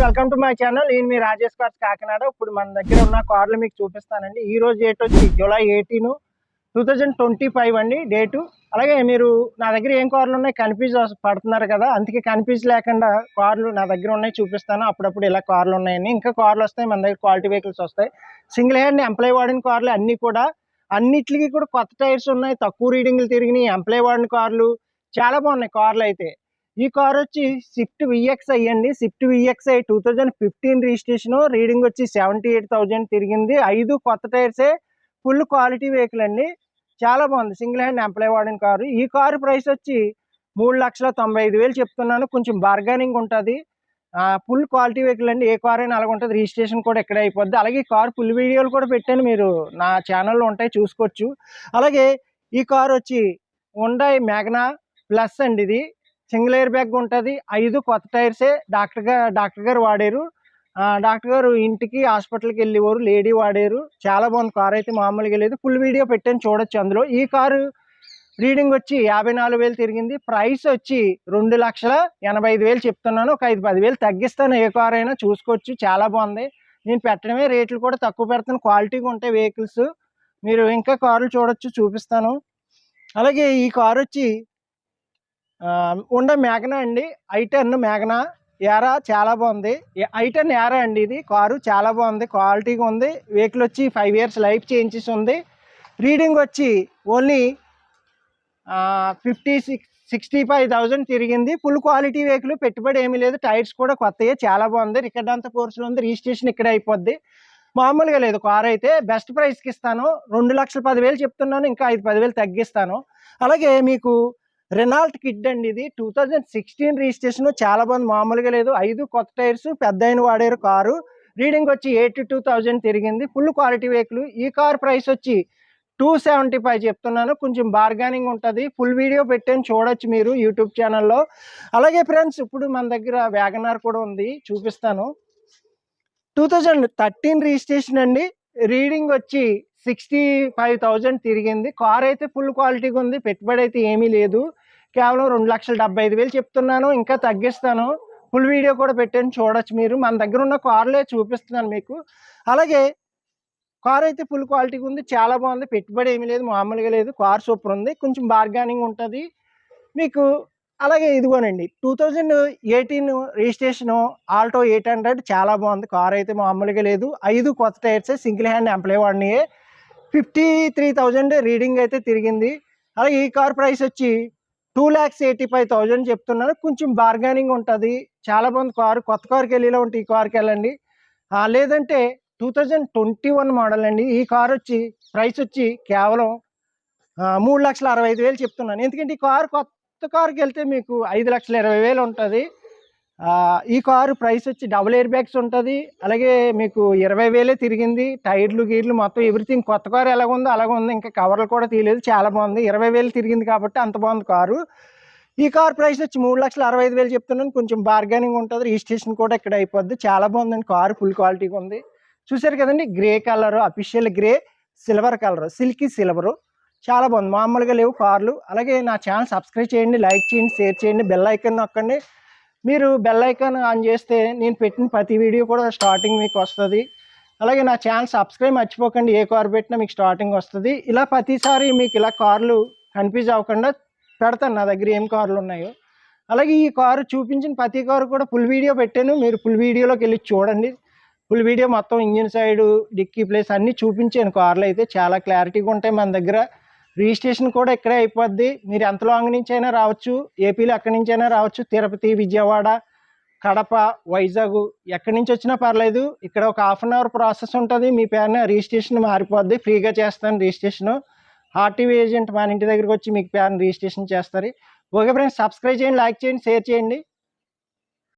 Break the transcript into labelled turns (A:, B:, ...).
A: Welcome to my channel. నేను మీ Rajesh cars Kakinada. ఇప్పుడు మన దగ్గర ఉన్న కార్లు మీకు చూపిస్తానండి. ఈ రోజు డేట్ వచ్చి July eighteen two thousand twenty five అండి డేటు అలాగే మీరు నా దగ్గర ఏం కార్లు ఉన్నాయి కన్ఫ్యూజ్ పడుతున్నారు కదా అందుకే కన్ఫ్యూజ్ లేకుండా కార్లు నా దగ్గర ఉన్నాయి చూపిస్తాను. అప్పుడప్పుడు ఇలా కార్లు ఉన్నాయని. ఇంకా కార్లు వస్తాయి మన దగ్గర క్వాలిటీ వెహికల్స్ వస్తాయి. సింగిల్ హ్యాండ్ ఎంప్లాయ్ వాడిన కార్లు అన్నీ కూడా అన్నిటికీ కూడా కొత్త టైర్స్ ఉన్నాయి. తక్కువ రీడింగ్లు తిరిగినాయి ఎంప్లాయ్ వాడిన కార్లు. చాలా బాగున్నాయి కార్లు అయితే. ఈ కార్ వచ్చి స్విఫ్ట్ విఎక్స్ఐ అండి. Swift VXI two thousand fifteen registration reading వచ్చి సెవెంటీ ఎయిట్ థౌజండ్ తిరిగింది. ఐదు కొత్త టైర్సే ఫుల్ క్వాలిటీ వెహికల్ అండి. చాలా బాగుంది. సింగిల్ హ్యాండ్ ఎంప్లాయ్ వాడిన కారు. ఈ కారు ప్రైస్ వచ్చి మూడు లక్షల తొంభై ఐదు వేలు చెప్తున్నాను. కొంచెం బార్గెనింగ్ ఉంటుంది. ఫుల్ క్వాలిటీ వెహికల్ అండి. ఏ కార్ అయినా అలాగ ఉంటుంది రిజిస్ట్రేషన్ కూడా ఎక్కడ అయిపోద్ది. అలాగే ఈ కార్ ఫుల్ వీడియోలు కూడా పెట్టాను. మీరు నా ఛానల్లో ఉంటాయి చూసుకోవచ్చు. అలాగే ఈ కార్ వచ్చి ఉండాయి మ్యాగ్నా ప్లస్ అండి ఇది. సింగిల్ ఎయిర్ బ్యాగ్ ఉంటుంది. ఐదు కొత్త టైర్సే డాక్టర్ గారు డాక్టర్ గారు వాడారు. డాక్టర్ గారు ఇంటికి హాస్పిటల్కి వెళ్ళేవారు. లేడీ వాడారు. చాలా బాగుంది. కార్ అయితే మామూలుగా లేదు. ఫుల్ వీడియో పెట్టాను చూడొచ్చు అందులో. ఈ కారు రీడింగ్ వచ్చి యాభై నాలుగు వేలు తిరిగింది. ప్రైస్ వచ్చి రెండు లక్షల ఎనభై ఐదు వేలు చెప్తున్నాను. ఒక ఐదు పది వేలు తగ్గిస్తాను. ఏ కార్ అయినా చూసుకోవచ్చు. చాలా బాగుంది. నేను పెట్టడమే రేట్లు కూడా తక్కువ పెడతాను. క్వాలిటీగా ఉంటాయి వెహికల్స్. మీరు ఇంకా కార్లు చూడొచ్చు చూపిస్తాను. అలాగే ఈ కారు వచ్చి ఉండే మేఘనా అండి. ఐ టెన్ మేఘనా. ఏరా చాలా బాగుంది. ఐ టెన్ ఏరా అండి ఇది. కారు చాలా బాగుంది. క్వాలిటీగా ఉంది. వెహికల్ వచ్చి ఫైవ్ ఇయర్స్ లైఫ్ చేంజెస్ ఉంది. రీడింగ్ వచ్చి only fifty six sixty five thousand తిరిగింది. Full quality vehicle. పెట్టుబడి ఏమీ లేదు. టైర్స్ కూడా కొత్తయే. చాలా బాగుంది. రికార్డ్ అంతా కోర్సులో ఉంది. రిజిస్ట్రేషన్ ఇక్కడ అయిపోద్ది. మామూలుగా లేదు. కార్ అయితే బెస్ట్ ప్రైస్కి ఇస్తాను. రెండు లక్షల పదివేలు చెప్తున్నాను. ఇంకా ఐదు పదివేలు తగ్గిస్తాను. అలాగే మీకు రెనాల్ట్ కిడ్ అండి ఇది. టూ థౌజండ్ సిక్స్టీన్ రిజిస్ట్రేషన్ చాలా మంది మామూలుగా లేదు. ఐదు కొత్త టైర్స్ పెద్ద అయిన వాడారు కారు. రీడింగ్ వచ్చి ఎయిటీ టూ థౌజండ్ తిరిగింది. ఫుల్ క్వాలిటీ వెహికల్ ఈ కార్ ప్రైస్ వచ్చి టూ సెవెంటీ ఫైవ్ చెప్తున్నాను. కొంచెం బార్గానింగ్ ఉంటుంది. ఫుల్ వీడియో పెట్టాను. చూడొచ్చు మీరు యూట్యూబ్ ఛానల్లో అలాగే ఫ్రెండ్స్ ఇప్పుడు మన దగ్గర వ్యాగనార్ కూడా ఉంది. చూపిస్తాను. టూ థౌజండ్ థర్టీన్ రిజిస్ట్రేషన్ అండి. రీడింగ్ వచ్చి సిక్స్టీ ఫైవ్ థౌజండ్ తిరిగింది. కార్ అయితే ఫుల్ క్వాలిటీగా ఉంది. పెట్టుబడి అయితే ఏమీ లేదు. కేవలం రెండు లక్షల డెబ్బై ఐదు వేలు చెప్తున్నాను ఇంకా తగ్గిస్తాను. ఫుల్ వీడియో కూడా పెట్టాను చూడొచ్చు మీరు. మన దగ్గర ఉన్న కార్లే చూపిస్తున్నాను మీకు. అలాగే కార్ అయితే ఫుల్ క్వాలిటీగా ఉంది చాలా బాగుంది. పెట్టుబడి ఏమీ లేదు మామూలుగా లేదు. కార్ సూపర్ ఉంది కొంచెం బార్గానింగ్ ఉంటుంది. మీకు అలాగే ఇదిగోనండి two thousand eighteen registration Alto eight hundred చాలా బాగుంది. కార్ అయితే మామూలుగా లేదు. ఐదు కొత్త టైర్స్ సింగిల్ హ్యాండ్ ఎంప్లాయ్ వాడినాయి. ఫిఫ్టీ త్రీ థౌజండ్ రీడింగ్ అయితే తిరిగింది. అలాగే ఈ కార్ ప్రైస్ వచ్చి two lakhs eighty five thousand చెప్తున్నాను కొంచెం బార్గానింగ్ ఉంటుంది. చాలా మంది కారు కొత్త కార్కి వెళ్ళేలా ఉంటే ఈ కార్కి వెళ్ళండి. లేదంటే two thousand twenty one model అండి. ఈ కార్ వచ్చి ప్రైస్ వచ్చి కేవలం మూడు లక్షల అరవై ఐదు వేలు చెప్తున్నాను. ఎందుకంటే ఈ కారు కొత్త కారుకి వెళ్తే మీకు ఐదు లక్షల ఇరవై వేలు ఉంటుంది. ఈ కారు ప్రైస్ వచ్చి డబుల్ ఎయిర్ బ్యాగ్స్ ఉంటుంది. అలాగే మీకు ఇరవై వేలే తిరిగింది. టైర్లు గీర్లు మొత్తం ఎవ్రీథింగ్ కొత్త కారు ఎలాగ ఉందో అలాగ ఉంది. ఇంకా కవర్లు కూడా తీయలేదు. చాలా బాగుంది. ఇరవై వేలు తిరిగింది కాబట్టి అంత బాగుంది కారు. ఈ కార్ ప్రైస్ వచ్చి మూడు లక్షల అరవై ఐదు వేలు చెప్తున్నాను. కొంచెం బార్గెనింగ్ ఉంటుంది. రిజిస్ట్రేషన్ కూడా ఇక్కడ అయిపోద్ది. చాలా బాగుందండి కారు. ఫుల్ క్వాలిటీగా ఉంది. చూసారు కదండి? Grey colour official grey silver colour silky silver చాలా బాగుంది. మామూలుగా లేవు కార్లు. అలాగే నా ఛానల్ సబ్స్క్రైబ్ చేయండి లైక్ చేయండి షేర్ చేయండి బెల్ ఐకన్ నొక్కండి. మీరు బెల్ ఐకాన్ ఆన్ చేస్తే నేను పెట్టిన ప్రతి వీడియో కూడా స్టార్టింగ్ మీకు వస్తుంది. అలాగే నా ఛానల్ సబ్స్క్రైబ్ మర్చిపోకండి ఏ కార్ పెట్టినా మీకు స్టార్టింగ్ వస్తుంది. ఇలా ప్రతిసారి మీకు ఇలా కార్లు కన్ఫ్యూజ్ అవ్వకుండా పెడతాను నా దగ్గర ఏం కార్లు ఉన్నాయో. అలాగే ఈ కారు చూపించిన ప్రతి కారు కూడా ఫుల్ వీడియో పెట్టాను. మీరు ఫుల్ వీడియోలోకి వెళ్ళి చూడండి. ఫుల్ వీడియో మొత్తం ఇంజిన్ సైడ్ డిక్కీ ప్లేస్ అన్నీ చూపించాను. కార్లు అయితే చాలా క్లారిటీగా ఉంటాయి మన దగ్గర. రిజిస్ట్రేషన్ కూడా ఇక్కడే అయిపోద్ది. మీరు ఎంత లాంగ్ నుంచి అయినా రావచ్చు. ఏపీలో ఎక్కడి నుంచి అయినా రావచ్చు. తిరుపతి విజయవాడ కడప వైజాగ్ ఎక్కడి నుంచి వచ్చినా పర్లేదు. ఇక్కడ ఒక హాఫ్ అన్ అవర్ ప్రాసెస్ ఉంటుంది. మీ పేరున రిజిస్ట్రేషన్ మారిపోద్ది. ఫ్రీగా చేస్తాను రిజిస్ట్రేషన్. ఆర్టీవీ ఏజెంట్ మన ఇంటి దగ్గరికి వచ్చి మీకు పేరును రిజిస్ట్రేషన్ చేస్తారు. ఓకే ఫ్రెండ్స్ సబ్స్క్రైబ్ చేయండి లైక్ చేయండి షేర్ చేయండి.